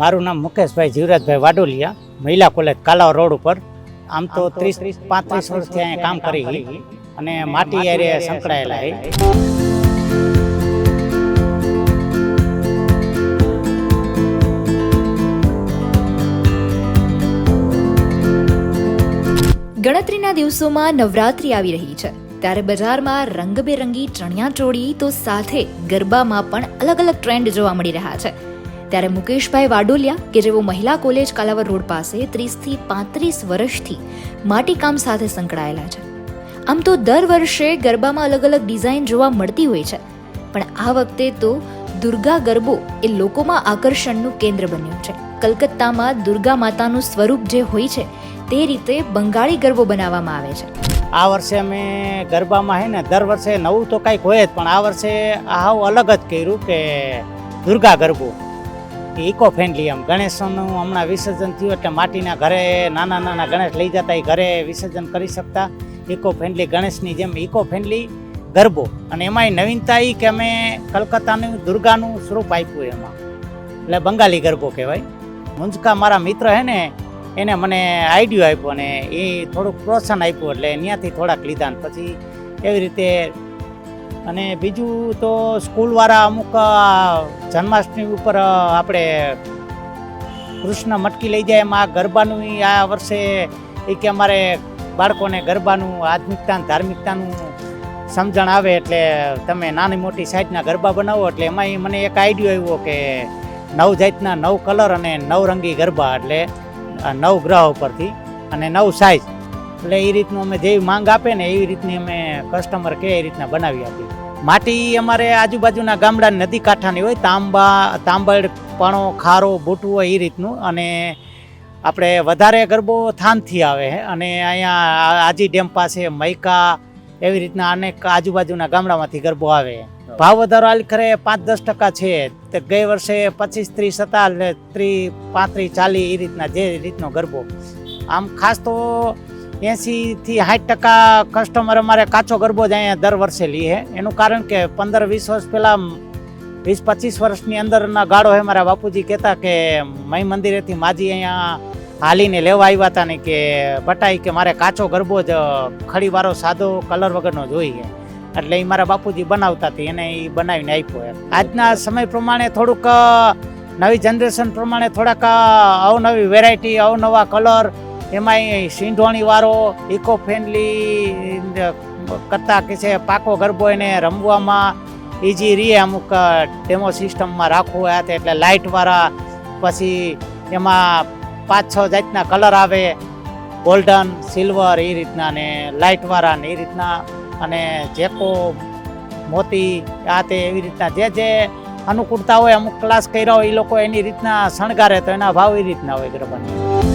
મારું નામ મુકેશભાઈ જીવરાજભાઈ વાડોલિયા મહિલા કોલેજ કાલાવ રોડ ઉપર. આમ તો ત્રીસ ત્રીસ પાંત્રીસ વર્ષથી અહીંયા કામ કરી. અને માટી એરે સંકળાયેલા હે ગણતરીના દિવસોમાં નવરાત્રિ આવી રહી છે. ત્યારે બજારમાં રંગબેરંગી ચણિયા ચોળી તો સાથે ગરબામાં પણ અલગ અલગ ટ્રેન્ડ જોવા મળી રહ્યા છે. ત્યારે મુકેશભાઈ વાડોલિયા, કે જેઓ મહિલા કોલેજ કાલાવર રોડ પાસે ત્રીસથી પાંત્રીસ વર્ષથી માટીકામ સાથે સંકળાયેલા છે. આમ તો દર વર્ષે ગરબામાં અલગ અલગ ડિઝાઇન જોવા મળતી હોય છે, પણ આ વખતે તો દુર્ગા ગરબો એ લોકોમાં આકર્ષણનું કેન્દ્ર બન્યું છે. કલકત્તામાં દુર્ગા માતાનું સ્વરૂપ જે હોય છે, તે રીતે બંગાળી ગરબો બનાવવામાં આવે છે. આ વર્ષે અમે ગરબામાં હે ને, દર વર્ષે નવું તો કાંઈક હોય જ, પણ આ વર્ષે હાવ અલગ જ કર્યું કે દુર્ગા ગરબો. ઇકો ફ્રેન્ડલી એમ. ગણેશનું હમણાં વિસર્જન થયું એટલે માટીના ઘરે, નાના નાના ગણેશ લઈ જતા એ ઘરે વિસર્જન કરી શકતા. ઇકો ફ્રેન્ડલી ગણેશની જેમ ઇકો ફ્રેન્ડલી ગરબો. અને એમાંય નવીનતા એ કે અમે કલકત્તાનું દુર્ગાનું સ્વરૂપ આપ્યું એમાં. એટલે બંગાળી ગરબો કહેવાય. મુંજકા મારા મિત્ર હે ને, એને મને આઈડિયો આપ્યો અને એ થોડુંક પ્રોત્સાહન આપ્યું એટલે ત્યાંથી થોડાક લીધા પછી એવી રીતે અને બીજું તો સ્કૂલવાળા અમુક જન્માષ્ટમી ઉપર આપણે કૃષ્ણ મટકી લઈ જાય એમાં આ ગરબાનું આ વર્ષે એ કે અમારે બાળકોને ગરબાનું આધ્યાત્મિકતા ધાર્મિકતાનું સમજણ આવે એટલે તમે નાની મોટી સાઈઝના ગરબા બનાવો એટલે એમાં મને એક આઈડિયો આવ્યો કે નવ જાતના નવ કલર અને નવરંગી ગરબા એટલે નવ ગ્રહ ઉપરથી અને નવ સાઈઝ. એટલે એ રીતનું અમે જેવી માંગ આપે ને એવી રીતની અમે કસ્ટમર કે એ રીતના બનાવી આપી માટી અમારે આજુબાજુના ગામડા નદી કાંઠાની હોય, તાંબા તાંબડ પણો, ખારો બૂટું હોય એ રીતનું અને આપણે વધારે ગરબો થાનથી આવે છે અને અહીંયા આજી ડેમ પાસે મૈકા એવી રીતના અનેક આજુબાજુના ગામડામાંથી ગરબો આવે. ભાવ વધારો હાલ ખરે પાંચ દસ ટકા છે. તે ગઈ વર્ષે પચીસ, ત્રીસ હતા ત્રીસ પાંત્રીસ, ચાલીસ એ રીતના જે રીતનો ગરબો. આમ ખાસ તો એંસીથી સાઠ ટકા કસ્ટમર અમારે કાચો ગરબો જ અહીંયા દર વર્ષે લઈએ એનું કારણ કે પંદર, વીસ વર્ષ પહેલાં, વીસ, પચીસ વર્ષની અંદરના ગાળો હે મારા બાપુજી કહેતા કે મય મંદિરેથી માજી અહીંયા હાલીને લેવા આવ્યા હતા ને કે બટાઈ કે મારે કાચો ગરબો જ ખડીવાળો સાદો કલર વગરનો જોઈએ એટલે એ મારા બાપુજી બનાવતા હતી, એને એ બનાવીને આપ્યો એમ. આજના સમય પ્રમાણે થોડુંક નવી જનરેશન પ્રમાણે થોડાક અવનવી વેરાયટી અવનવા કલર એમાંય સિંધોણી વાળો ઇકો ફ્રેન્ડલી કરતા કે છે પાકો ગરબો એને રમવામાં. ઇઝી રીએ અમુક ડેમો સિસ્ટમમાં રાખવું હાથે એટલે લાઇટવાળા પછી એમાં પાંચ છ જાતના કલર આવે. ગોલ્ડન સિલ્વર એ રીતના ને લાઇટવાળા ને એ રીતના. અને જેકો મોતી, આ તે એવી રીતના. જે જે અનુકૂળતા હોય અમુક ક્લાસ કર્યા હોય એ લોકો એની રીતના શણગારે તો એના ભાવ એ રીતના હોય ગરબાના.